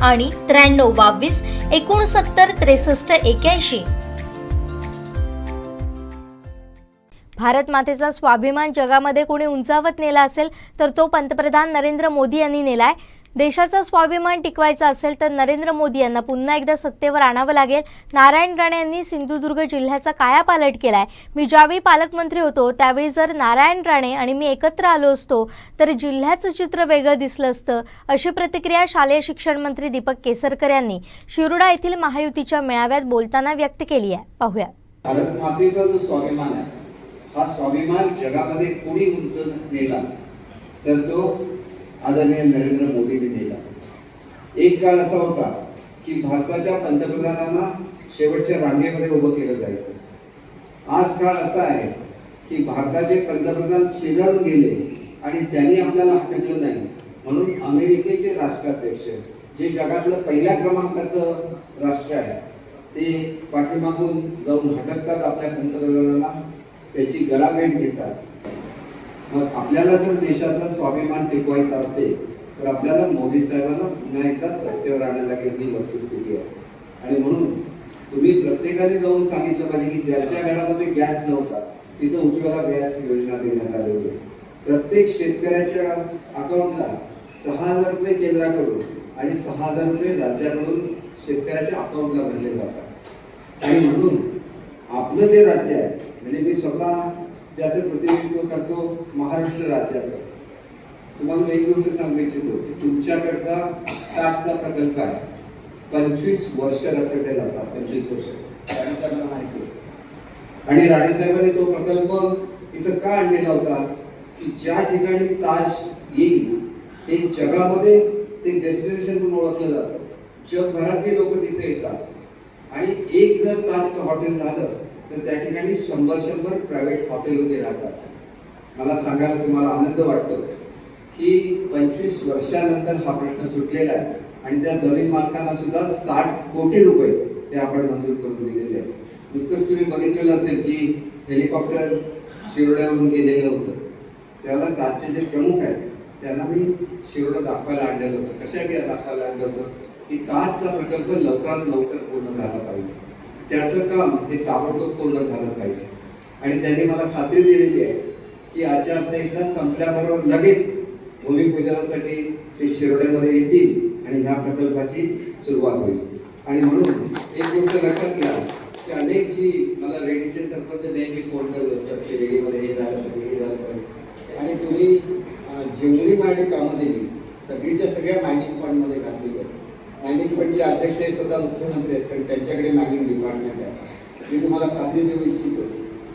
आणि त्र्याण्णव बावीस एकोणसत्तर त्रेसष्ट एक्याऐंशी. भारत मातेचा स्वाभिमान जगामध्ये कोणी उंचावत नेला असेल तर तो पंतप्रधान नरेंद्र मोदी यांनी नेलाय. देशाचा स्वाभिमान टिकवायचा असेल तर नरेंद्र मोदी यांना पुन्हा एकदा सत्तेवर आणावं लागेल. नारायण राणे यांनी सिंधुदुर्ग जिल्ह्याचा कायापालट केलाय. मी ज्यावेळी पालकमंत्री होतो त्यावेळी जर नारायण राणे आणि मी एकत्र आलो असतो तर जिल्ह्याचं चित्र वेगळं दिसलं असतं अशी प्रतिक्रिया शालेय शिक्षण मंत्री दीपक केसरकर यांनी शिरोडा येथील महायुतीच्या मेळाव्यात बोलताना व्यक्त केली आहे. पाहूया. भारत मातेचा जो स्वाभिमान आहे हा स्वाभिमान जगामध्ये कोणी उंच नेला तर तो आदरणीय नरेंद्र मोदींनी नेला. एक काळ असा होता की भारताच्या पंतप्रधानांना शेवटच्या रांगेमध्ये उभं केलं जायचं. आज काळ असा आहे की भारताचे पंतप्रधान शेजारून गेले आणि त्यांनी आपल्याला हटकलं नाही. म्हणून अमेरिकेचे राष्ट्राध्यक्ष जे जगातलं पहिल्या क्रमांकाचं राष्ट्र आहे ते पाठीमागून जाऊन हटकतात आपल्या पंतप्रधानांना. त्याची गळाभेट घेतात. मग आपल्याला जर देशाचा स्वाभिमान टिकवायचा असेल तर आपल्याला मोदी साहेबांना पुन्हा एकदा सत्तेवर आणायला लागेल ही वस्तुस्थिती आहे. आणि म्हणून तुम्ही प्रत्येकाने जाऊन सांगितलं पाहिजे की ज्याच्या घरामध्ये गॅस नव्हता तिथं उज्ज्वला गॅस योजना देण्यात आली होती प्रत्येक शेतकऱ्याच्या अकाउंटला सहा हजार रुपये केंद्राकडून आणि सहा हजार रुपये राज्याकडून शेतकऱ्याच्या अकाउंटला भरले जातात. आणि म्हणून आपलं जे राज्य आहे म्हणजे मी स्वतः ज्याचं प्रतिनिधित्व करतो महाराष्ट्र राज्याचं. तुम्हाला मी एक गोष्ट सांगू इच्छितो की तुमच्याकडचा टाकचा प्रकल्प आहे. पंचवीस वर्ष रखडलेला होता पंचवीस वर्ष. त्यानंतर माहिती आणि राणेसाहेबांनी तो प्रकल्प इथं का आणलेला होता? की ज्या ठिकाणी ताज येईल ते जगामध्ये ते डेस्टिनेशन म्हणून ओळखलं जातं. जगभरातले लोक तिथे येतात. आणि एक जर ताजचं हॉटेल झालं तर त्या ठिकाणी शंभर शंभर प्रायव्हेट हॉटेल होते राहतात. मला सांगायला तुम्हाला आनंद वाटतो की पंचवीस वर्षानंतर हा प्रश्न सुटलेला आहे. आणि त्या नवीन मालकांना सुद्धा साठ कोटी रुपये ते आपण मंजूर करून दिलेले आहेत. नुकतंच तुम्ही बघितलेलं असेल की हेलिकॉप्टर शिरोड्यावरून गेलेलं होतं. त्याला त्याचे जे प्रमुख आहेत त्यांना मी शिरोडं दाखवायला आणलेलं होतं. कशा घ्या दाखवायला आणलं होतं? की ताजचा प्रकल्प लवकरात लवकर पूर्ण झाला पाहिजे. त्याचं काम हे ताबडतोब पूर्ण झालं पाहिजे. आणि त्यांनी मला खात्री दिलेली आहे की आचारसंहिता संपल्याबरोबर लगेच भूमिपूजनासाठी ते शिरोड्यामध्ये येतील आणि ह्या प्रकल्पाची सुरुवात होईल. आणि म्हणून एक गोष्ट लक्षात घ्या की अनेक जी मला रेडीचे सरपंच नेहमी फोन करत असतात की रेडीमध्ये हे झालं पाहिजे हे झालं पाहिजे. आणि तुम्ही जेवढी माहिती कामं दिली सगळीच्या सगळ्या मायनिंग फंडमध्ये घातलेली आहे मायनिंग फंडचे अध्यक्ष हे स्वतः मुख्यमंत्री आहेत कारण त्यांच्याकडे मायनिंग डिपार्टमेंट आहे. मी तुम्हाला खात्री देऊ इच्छितो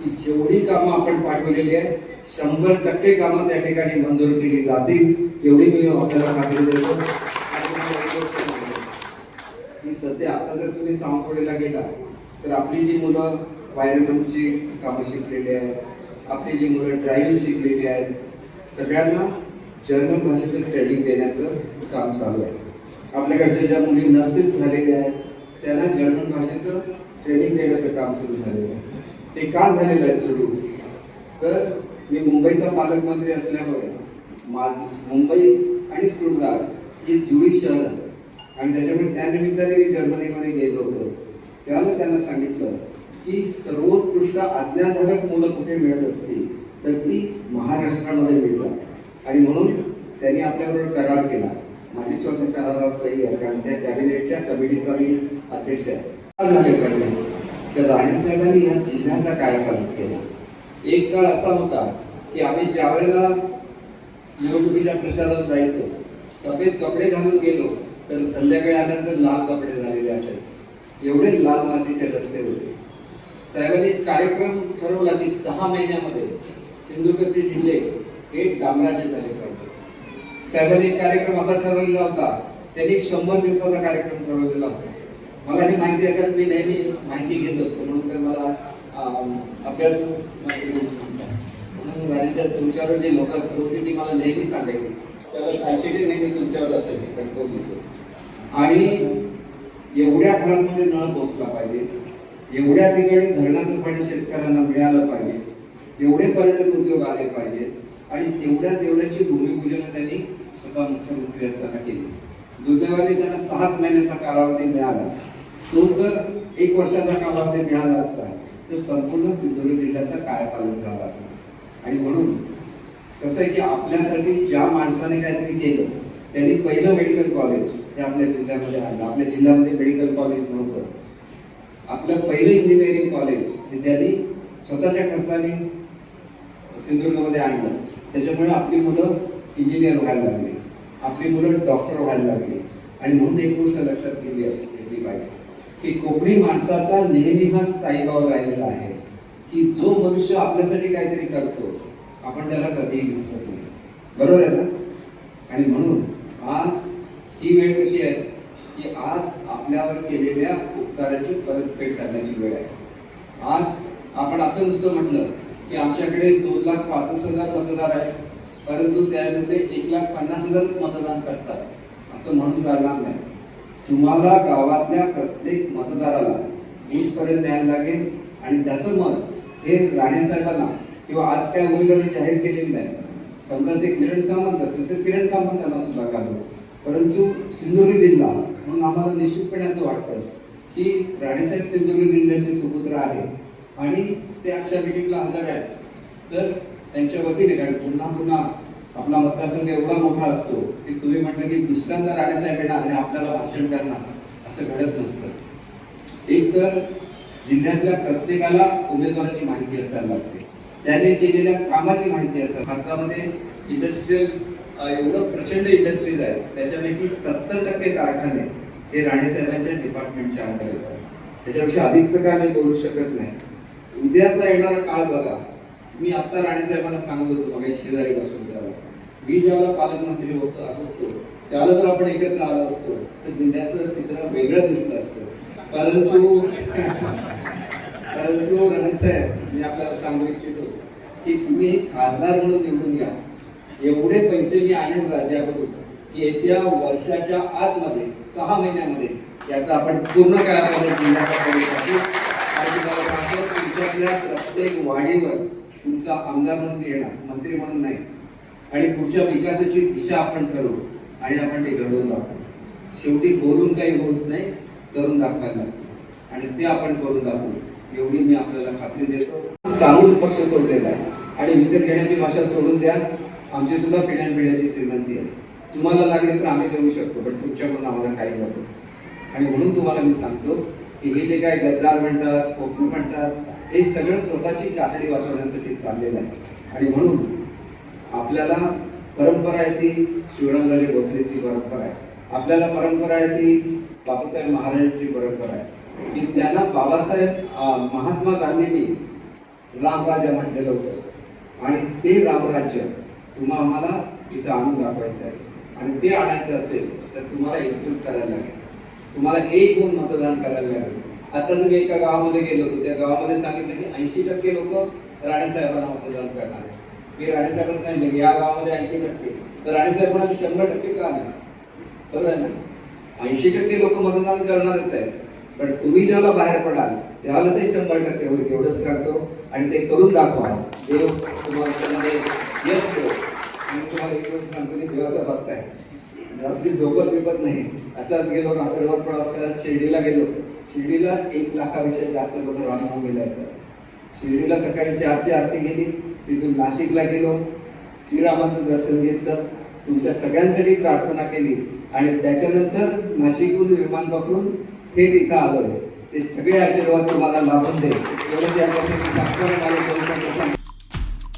की जेवढी कामं आपण पाठवलेली आहे शंभर टक्के कामं त्या ठिकाणी मंजूर केली जातील एवढी मी आपल्याला खात्री देतो. की सध्या आता जर तुम्ही सावंतवाडीला गेला तर आपली जी मुलं वायरमनची कामं शिकलेली आहेत आपली जी मुलं ड्रायव्हिंग शिकलेली आहेत सगळ्यांना जर्मन भाषेचं ट्रेनिंग देण्याचं काम चालू आहे. आपल्याकडच्या ज्या मुली नर्सेस झालेल्या आहेत त्यांना जर्मन भाषेचं ट्रेनिंग देण्याचं काम सुरू झालेलं आहे. ते का झालेलं आहे सुरू? तर मी मुंबईचा पालकमंत्री असल्यामुळे माझ मुंबई आणि स्टुटगार्ट हे जुळी शहर आहे. आणि त्याच्यामुळे त्यानिमित्ताने मी जर्मनीमध्ये गेलो होतो. त्यामुळे त्यांना सांगितलं की सर्वोत्कृष्ट आज्ञाधारक मुलं कुठे मिळत असतील तर ती महाराष्ट्रामध्ये मिळतात. आणि म्हणून त्यांनी आपल्याबरोबर करार केला. माझी स्वतः करारावर सही आहे. कारण त्या कॅबिनेटच्या कमिटीचा मी अध्यक्ष आहे. झाले पाहिजे तर राणेसाहेबांनी या जिल्ह्याचा कायापालट केला. एक काळ असा होता की आम्ही ज्या वेळेला निवडणुकीच्या प्रचाराला जायचो सफेद कपडे घालून गेलो तर संध्याकाळी आल्यानंतर लाल कपडे झालेले असायचे. एवढे लाल मातीचे रस्ते होते. साहेबांनी कार्यक्रम ठरवला की सहा महिन्यामध्ये सिंधुदुर्गचे जिल्हे हे डांबराचे झाले. साहेबांनी एक कार्यक्रम असा ठरवलेला होता. त्यांनी एक शंभर दिवसाचा कार्यक्रम ठरवलेला होता. मला ही माहिती आहे कारण मी नेहमी माहिती घेत असतो. म्हणून तर मला अभ्यास माहिती म्हणून गाडीच्या तुमच्यावर जे लोक असतात होते ती मला नेहमी सांगायची. त्याला फॅसिलिटी नेहमी तुमच्यावर असायची. कंट्रोल घेतो. आणि एवढ्या घरांमध्ये नळ पोचला पाहिजे. एवढ्या ठिकाणी धरणाचं पाणी शेतकऱ्यांना मिळालं पाहिजे. एवढे पर्यटन उद्योग आले पाहिजेत. आणि तेवढ्या तेवढ्याची भूमिपूजन त्यांनी स्वतः मुख्यमंत्री असताना केली. दुर्दैवाने त्यांना सहाच महिन्याचा कालावधी मिळाला. तो जर एक वर्षाचा कालावधी मिळाला असता तर संपूर्ण सिंधुदुर्ग जिल्ह्याचा कायापालट झाला असता. आणि म्हणून कसं आहे की आपल्यासाठी ज्या माणसाने काहीतरी केलं त्यांनी पहिलं मेडिकल कॉलेज हे आपल्या जिल्ह्यामध्ये आणलं. आपल्या जिल्ह्यामध्ये मेडिकल कॉलेज नव्हतं. आपलं पहिलं इंजिनिअरिंग कॉलेज हे त्यांनी स्वतःच्या खर्चाने सिंधुदुर्गमध्ये आणलं. त्याच्यामुळे आपली मुलं इंजिनियर व्हायला लागली. आपली मुलं डॉक्टर व्हायला लागली. आणि म्हणून एक गोष्ट लक्षात घेतली घेतली पाहिजे की कोकणी माणसाचा नेहमी हा स्थायीभाव राहिलेला आहे की जो मनुष्य आपल्यासाठी काहीतरी करतो आपण त्याला कधीही विसरत नाही. बरोबर आहे ना? आणि म्हणून आज ही वेळ कशी आहे की आज आपल्यावर केलेल्या उपकाराची परतफेड करण्याची वेळ आहे. आज आपण असं नुसतं म्हटलं की आमच्याकडे दोन लाख पासष्ट हजार मतदार आहेत. परंतु त्यामध्ये एक लाख पन्नास हजारच मतदान करतात. असं म्हणून चालणार नाही. तुम्हाला गावातल्या प्रत्येक मतदाराला बूथपर्यंत न्यायला लागेल आणि त्याचं मत हे राणेसाहेबांना किंवा आज काय उमेदवारी जाहीर केलेली नाही. समजा ते किरण सामंत असेल तर किरण सामंतांना सुद्धा घालू. परंतु सिंधुदुर्ग जिल्हा म्हणून आम्हाला निश्चितपणे असं वाटतं की राणेसाहेब सिंधुदुर्ग जिल्ह्याचे सुपुत्र आहे आणि ते आजच्या मिटिंगला हजर आहेत. तर त्यांच्या वतीने कारण पुन्हा पुन्हा आपला मतदारसंघ एवढा मोठा असतो की तुम्ही म्हटलं की दुसऱ्यांदा राणेसाहेब येणार आणि आपल्याला भाषण करणार असं घडत नसतं. एक तर जिल्ह्यातल्या प्रत्येकाला उमेदवाराची माहिती असायला लागते. त्याने केलेल्या कामाची माहिती असतात भारतामध्ये इंडस्ट्रीयल एवढं प्रचंड इंडस्ट्रीज आहेत. त्याच्यापैकी सत्तर टक्के कारखाने हे राणेसाहेबांच्या डिपार्टमेंटच्या अंतर्गत आहेत. त्याच्यापेक्षा अधिकचं काय मी बोलू शकत नाही. उद्याचा येणारा काळ बघा. मी आत्ता राणेसाहेबांना सांगत होतो बघा शेजारी बसून त्याला मी ज्यावेळेला पालकमंत्री होतो. असतो त्याला जर आपण एकत्र आलो असतो तर जिल्ह्याचं चित्र वेगळं दिसलं असतं. परंतु परंतु रणसाहेब मी आपल्याला सांगू इच्छितो की तुम्ही खासदार म्हणून निवडून घ्या. एवढे पैसे मी आणेन राज्याकडून की येत्या वर्षाच्या आतमध्ये सहा महिन्यामध्ये याचा आपण पूर्ण काळामध्ये जिल्ह्याचा करू शकू आणि तुम्हाला सांगतो असलेल्या प्रत्येक वाढीवर तुमचा आमदार म्हणून येणार मंत्री म्हणून नाही. आणि पुढच्या विकासाची दिशा आपण ठरवू आणि आपण ते घडवून दाखवू. शेवटी बोलून काही होत नाही करून दाखवायला लागतो. आणि ते आपण करून दाखवू. एवढी मी आपल्याला खात्री देतो. सांगून पक्ष सोडलेला आहे. आणि विकत घेण्याची भाषा सोडून द्या. आमची सुद्धा पिढ्यानपिढ्याची श्रीमंती आहे. तुम्हाला लागले तर आम्ही देऊ शकतो पण तुमच्याकडून आम्हाला काही नको. आणि म्हणून तुम्हाला मी सांगतो की हे जे काय गद्दार म्हणतात खोकू म्हणतात हे सगळं स्वतःची कातडी वाचवण्यासाठी चाललेलं आहे. आणि म्हणून आपल्याला परंपरा आहे ती शिवरामराजे भोसलेची परंपरा आहे. आपल्याला परंपरा आहे ती बाबासाहेब महाराजांची परंपरा आहे. की त्यांना बाबासाहेब महात्मा गांधींनी रामराज्य म्हटलेलं होतं. आणि ते रामराज्य तुम्हा आम्हाला तिथं आणून दाखवायचं आहे. आणि ते आणायचं असेल तर तुम्हाला एकजूट करायला लागेल. तुम्हाला एक होऊन मतदान करायला लागेल. आता तुम्ही एका गावामध्ये गेलो होतो. त्या गावामध्ये सांगितलं की ऐंशी टक्के लोक राणेसाहेबांना मतदान करणार आहे मी राणेसाहेबांना सांगितलं की या गावामध्ये ऐंशी टक्के. तर राणेसाहेबांना शंभर टक्के का नाही? बरोबर आहे ना? ऐंशी टक्के लोक मतदान करणारच आहेत. पण तुम्ही जेव्हा बाहेर पडाल तेव्हा ते शंभर टक्के होईल. एवढंच सांगतो आणि ते करून दाखवा. देव तुम्हाला त्यामध्ये यश देव आणि तुम्हाला एक गोष्ट सांगतो की देवाचा भक्त आहे. रात्री झोपत बिपत नाही. असाच गेलो रात्रभर प्रवास करत शिर्डीला गेलो. शिर्डीला एक लाखापेक्षा जास्त लोक राहून गेले आहेत. शिर्डीला सकाळी चारची आरती गेली तिथून नाशिकला गेलो श्रीरामाचं दर्शन घेतलं तुमच्या सगळ्यांसाठी प्रार्थना केली आणि त्याच्यानंतर नाशिकहून विमान पकडून थेट इथं आलोय. ते सगळे आशीर्वाद तुम्हाला लाभून दे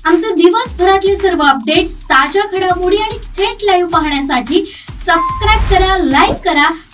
आमचे दिवसभरातले सर्व अपडेट्स ताज्या घडामोडी आणि थेट लाईव्ह पाहण्यासाठी सबस्क्राईब करा लाईक करा